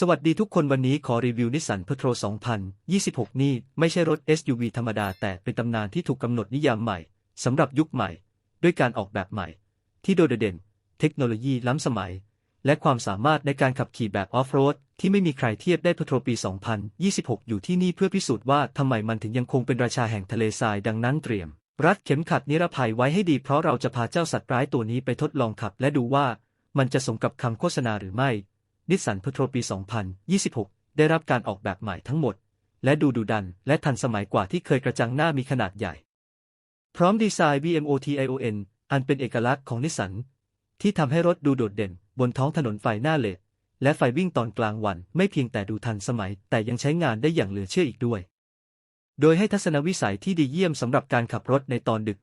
สวัสดีทุกคนวันนี้ขอรีวิวนิสสันเพโทร2026 นี่ไม่ใช่รถ SUV ธรรมดาแต่เป็นตำนานที่ถูกกำหนดนิยามใหม่สำหรับยุคใหม่ ด้วยการออกแบบใหม่ ที่โดดเด่น เทคโนโลยีล้ำสมัย และความสามารถในการขับขี่แบบออฟโรดที่ไม่มีใครเทียบได้เพโทรปี 2026 อยู่ที่นี่เพื่อพิสูจน์ว่าทำไมมันถึงยังคงเป็นราชาแห่งทะเลทรายดังนั้นเตรียม รัดเข็มขัดนิรภัยไว้ให้ดีเพราะเราจะพาเจ้าสัตว์ร้ายตัวนี้ไปทดลองขับ และดูว่ามันจะสมกับคำโฆษณาหรือไม่ นิสสันพโทรปี 2026 ได้รับการออกแบบใหม่ทั้งหมด และดูดุดันและทันสมัยกว่าที่เคยกระจังหน้ามีขนาดใหญ่ พร้อมดีไซน์ VMOTION อันเป็นเอกลักษณ์ของนิสสัน ที่ทำให้รถดูโดดเด่น บนท้องถนนไฟหน้าเลดและไฟวิ่งตอนกลางวันไม่เพียงแต่ดูทันสมัย แต่ยังใช้งานได้อย่างเหลือเชื่ออีกด้วย โดยให้ทัศนวิสัยที่ดีเยี่ยมสำหรับการขับรถในตอนดึก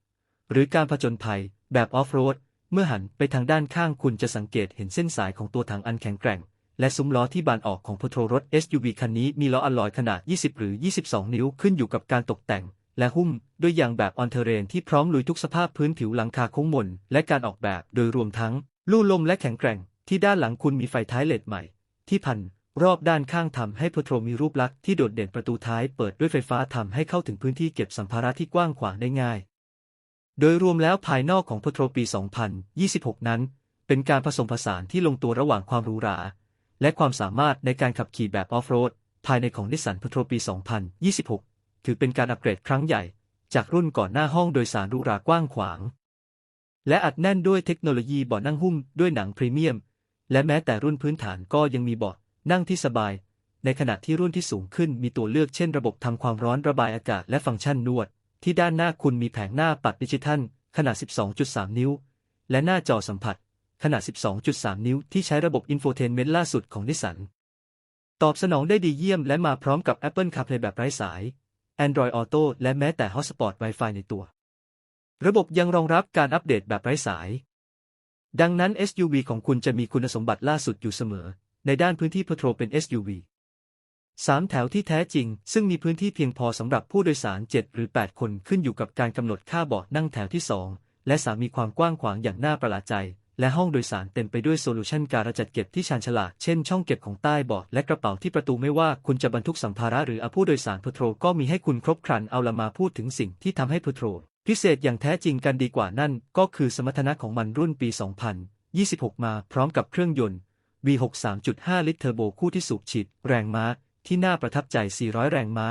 หรือการผจญภัย แบบออฟโรด เมื่อหันไปทางด้านข้างคุณจะสังเกตเห็นเส้นสายของตัวถังอันแข็งแกร่ง และซุ้มล้อที่บานออกของพโทรรถ SUV คันนี้มีล้ออลลอยขนาด 20 หรือ 22 นิ้วขึ้นอยู่กับการตกแต่ง และหุ้มด้วยยางแบบออนเทเรนที่พร้อมลุยทุกสภาพพื้นผิวหลังคาโค้งมน และการออกแบบโดยรวมทั้ง ลู่ลมและแข็งแกร่ง ที่ด้านหลังคุณมีไฟท้ายเลดใหม่ ที่พันรอบด้านข้างทำให้พโทรมีรูปลักษณ์ที่โดดเด่นประตูท้ายเปิดด้วยไฟฟ้าทำให้เข้าถึงพื้นที่เก็บสัมภาระที่กว้างขวางได้ง่าย โดยรวมแล้วภายนอกของพโทรปี 2026 นั้น เป็นการผสมผสานที่ลงตัวระหว่างความหรูหรา และความสามารถในการขับขี่แบบออฟโรดภายในของนิสสันพโทรปี 2026 ถือเป็นการอัปเกรดครั้งใหญ่ จากรุ่นก่อนหน้าห้องโดยสารรูรากว้างขวาง และอัดแน่นด้วยเทคโนโลยีเบาะนั่งหุ้มด้วยหนังพรีเมียม และแม้แต่รุ่นพื้นฐานก็ยังมีเบาะนั่งที่สบาย ในขณะที่รุ่นที่สูงขึ้นมีตัวเลือกเช่นระบบทำความร้อนระบายอากาศและฟังก์ชันนวด ที่ด้านหน้าคุณมีแผงหน้าปัดดิจิทัลขนาด 12.3 นิ้ว และหน้าจอสัมผัส ขนาด 12.3 นิ้วที่ใช้ระบบอินโฟเทนเมนต์ล่าสุดของนิสสัน ตอบสนองได้ดีเยี่ยมและมาพร้อมกับ Apple CarPlay แบบไร้สาย Android Auto และแม้แต่ Hotspot Wi-Fi ในตัว ระบบยังรองรับการอัปเดตแบบไร้สาย ดังนั้น SUV ของคุณจะมีคุณสมบัติล่าสุดอยู่เสมอ ในด้านพื้นที่พโทรเป็น SUV สามแถวที่แท้จริง ซึ่งมีพื้นที่เพียงพอสำหรับผู้โดยสาร 7 หรือ 8 คนขึ้นอยู่กับการกำหนดค่าเบาะนั่งแถวที่ 2 และสามีความกว้างขวางอย่างน่าประหลาดใจ และห้องโดยสารเต็มไปด้วยโซลูชันการจัดเก็บที่ชาญฉลาด เช่นช่องเก็บของใต้เบาะและกระเป๋าที่ประตูไม่ว่าคุณจะบรรทุกสัมภาระหรือเอาผู้โดยสารพโทรก็มีให้คุณครบครันเอาละมาพูดถึงสิ่งที่ทำให้พโทรพิเศษอย่างแท้จริงกันดีกว่านั่น ก็คือสมรรถนะของมันรุ่นปี 2026 มาพร้อมกับเครื่องยนต์ V6 3.5 ลิตรเทอร์โบคู่ที่สูบฉีด แรงม้า ที่น่าประทับใจ 400 แรงม้า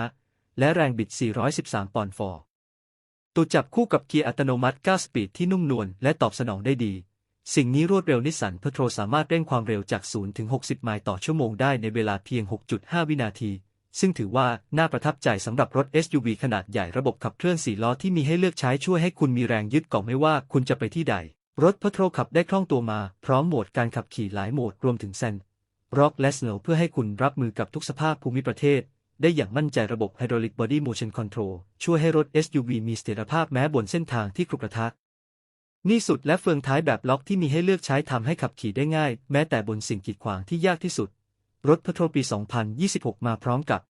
และแรงบิด 413 ปอนด์ฟอร์ตัวจับคู่กับเกียร์อัตโนมัติ 9 สปีดที่นุ่มนวลและตอบสนองได้ดี สิ่งนี้รวดเร็วนิสสันเพโทรสามารถเร่งความเร็วจาก 0 ถึง 60 ไมล์ต่อชั่วโมงได้ในเวลาเพียง 6.5 วินาที ซึ่งถือว่าน่าประทับใจสำหรับรถ SUV ขนาดใหญ่ระบบขับเคลื่อน4ล้อที่มีให้เลือกใช้ช่วยให้คุณมีแรงยึดเกาะไม่ว่าคุณจะไปที่ใด รถพโทรขับได้คล่องตัวมา พร้อมโหมดการขับขี่หลายโหมดรวมถึงเซนร็อกและสโนว์เพื่อให้คุณรับมือกับทุกสภาพภูมิประเทศ ได้อย่างมั่นใจระบบ Hydraulic Body Motion Control ช่วยให้รถ SUV มีเสถียรภาพแม้บนเส้นทางที่ครุขระทะ นี่สุดและเฟืองท้ายแบบล็อกที่มีให้เลือกใช้ทำให้ขับขี่ได้ง่าย แม้แต่บนสิ่งกีดขวางที่ยากที่สุด รถพโทรปี 2026 มาพร้อมกับ